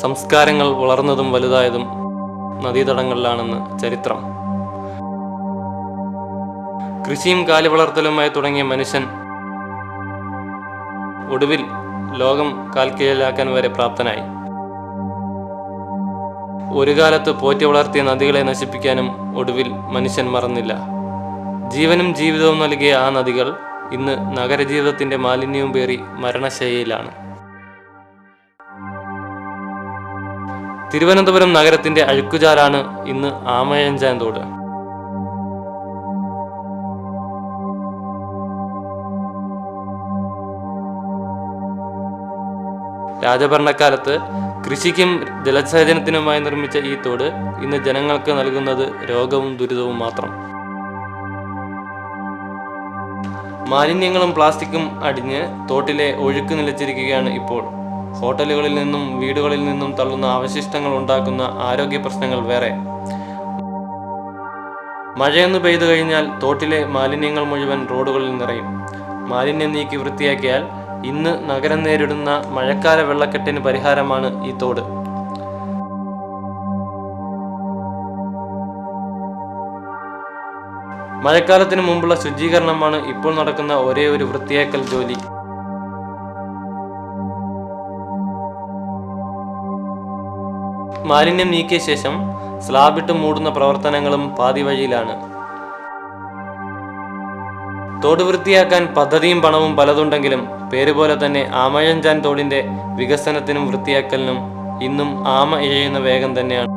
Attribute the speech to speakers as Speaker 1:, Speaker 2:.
Speaker 1: സംസ്കാരങ്ങൾ വളർന്നതും വലുതായതും നദീതടങ്ങളിലാണെന്ന് ചരിത്രം. കൃഷിയും കാലിവളർത്തലുമായി തുടങ്ങിയ മനുഷ്യൻ ഒടുവിൽ ലോകം കാൽക്കീഴിലാക്കാൻ വരെ പ്രാപ്തനായി. ഒരു കാലത്ത് പോറ്റി വളർത്തിയ നദികളെ നശിപ്പിക്കാനും ഒടുവിൽ മനുഷ്യൻ മറന്നില്ല. ജീവനും ജീവിതവും നൽകിയ ആ നദികൾ ഇന്ന് നഗരജീവിതത്തിന്റെ മാലിന്യവും പേറി മരണശയ്യയിലാണ്. തിരുവനന്തപുരം നഗരത്തിന്റെ അഴുക്കുചാലാണ് ഇന്ന് ആമയഞ്ചാൻ തോട് രാജഭരണക്കാലത്ത് കൃഷിക്കും ജലസേചനത്തിനുമായി നിർമ്മിച്ച ഈ തോട് ഇന്ന് ജനങ്ങൾക്ക് നൽകുന്നത് രോഗവും ദുരിതവും മാത്രം. മാലിന്യങ്ങളും പ്ലാസ്റ്റിക്കും അടിഞ്ഞ് തോട്ടിലെ ഒഴുക്ക് നിലച്ചിരിക്കുകയാണ് ഇപ്പോൾ. ഹോട്ടലുകളിൽ നിന്നും വീടുകളിൽ നിന്നും തള്ളുന്ന അവശിഷ്ടങ്ങൾ ഉണ്ടാക്കുന്ന ആരോഗ്യ പ്രശ്നങ്ങൾ വേറെ. മഴയൊന്ന് പെയ്തു കഴിഞ്ഞാൽ തോട്ടിലെ മാലിന്യങ്ങൾ മുഴുവൻ റോഡുകളിൽ നിറയും. മാലിന്യം നീക്കി വൃത്തിയാക്കിയാൽ ഇന്ന് നഗരം നേരിടുന്ന മഴക്കാല വെള്ളക്കെട്ടിന് പരിഹാരമാണ് ഈ തോട്. മഴക്കാലത്തിന് മുമ്പുള്ള ശുചീകരണമാണ് ഇപ്പോൾ നടക്കുന്ന ഒരേ ഒരു വൃത്തിയാക്കൽ ജോലി. മാലിന്യം നീക്കിയ ശേഷം സ്ലാബിട്ട് മൂടുന്ന പ്രവർത്തനങ്ങളും പാതിവഴിയിലാണ് തോട് വൃത്തിയാക്കാൻ പദ്ധതിയും പണവും പലതുണ്ടെങ്കിലും പേരുപോലെ തന്നെ ആമയഞ്ചാൻ തോടിന്റെ വികസനത്തിനും വൃത്തിയാക്കലിനും ഇന്നും ആമ ഇഴയുന്ന വേഗം തന്നെയാണ്.